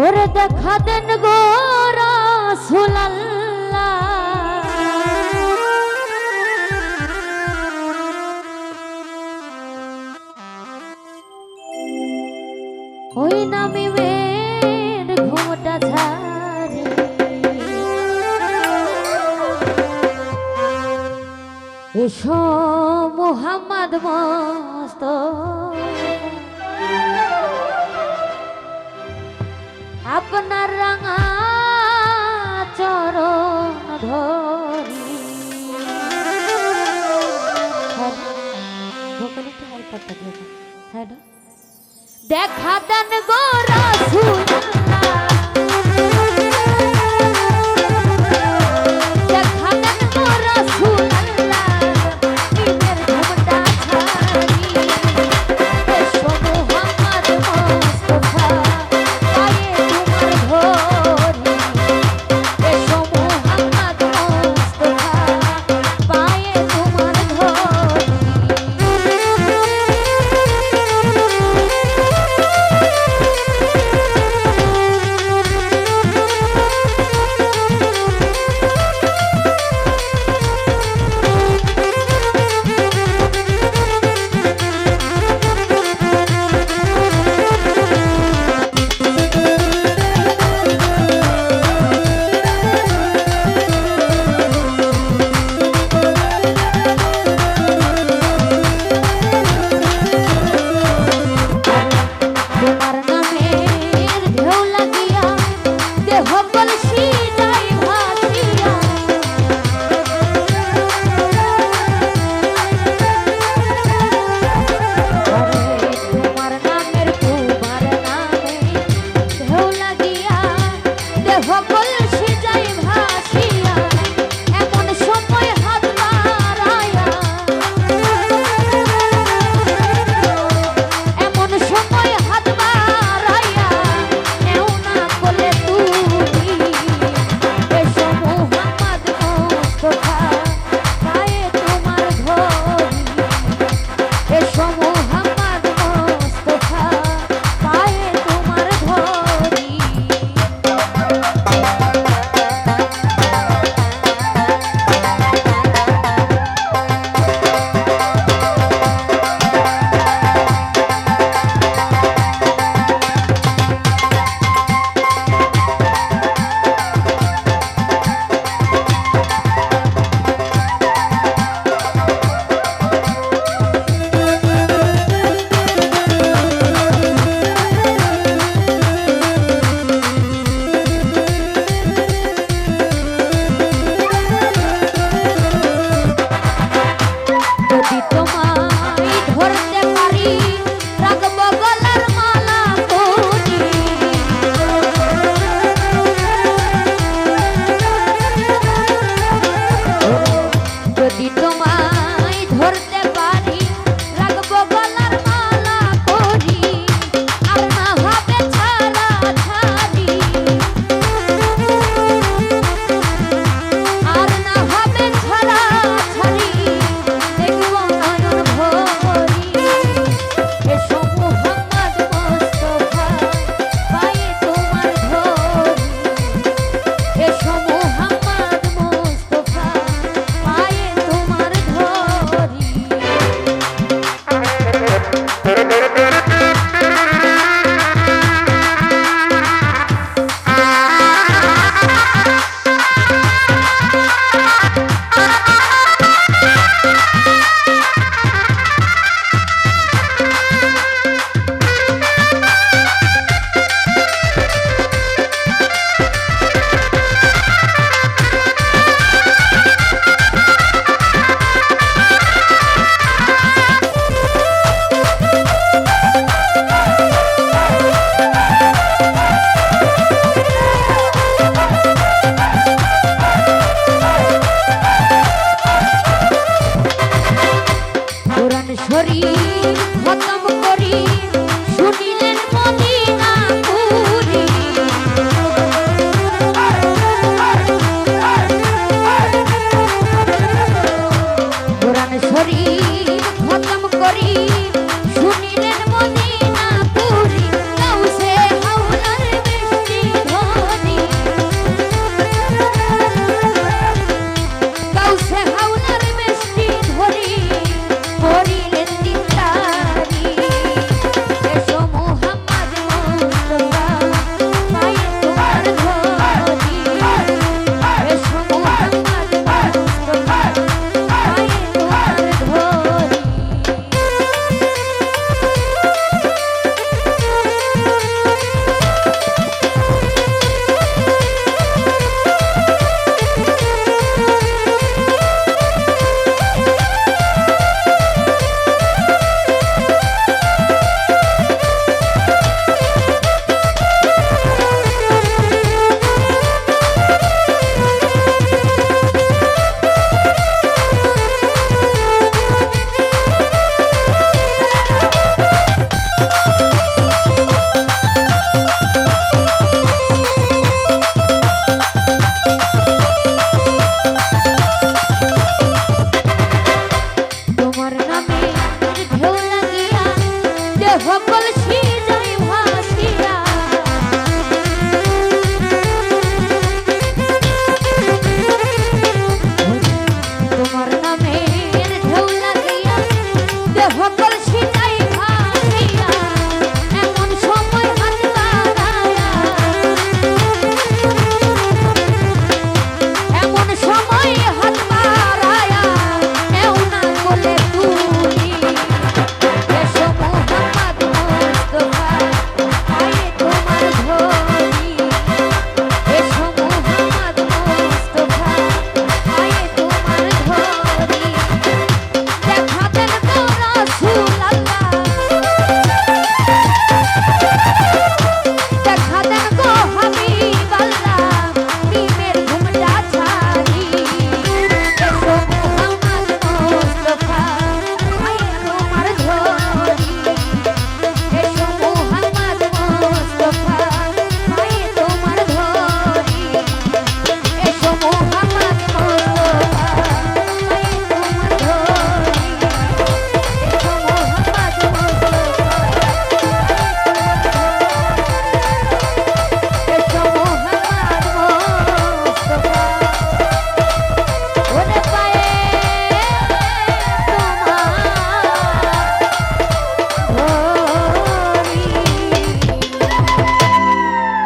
ওরে দেখা দেন গোরা রাসুলাল্লাহ। ওই নামি মেয়ের ঘুমটা ঝারে এসো মোহাম্মদ মস্ত। আপনার রাঙা চরণ ধরি। হ্যাঁ, হ্যাঁ, দেখা দেন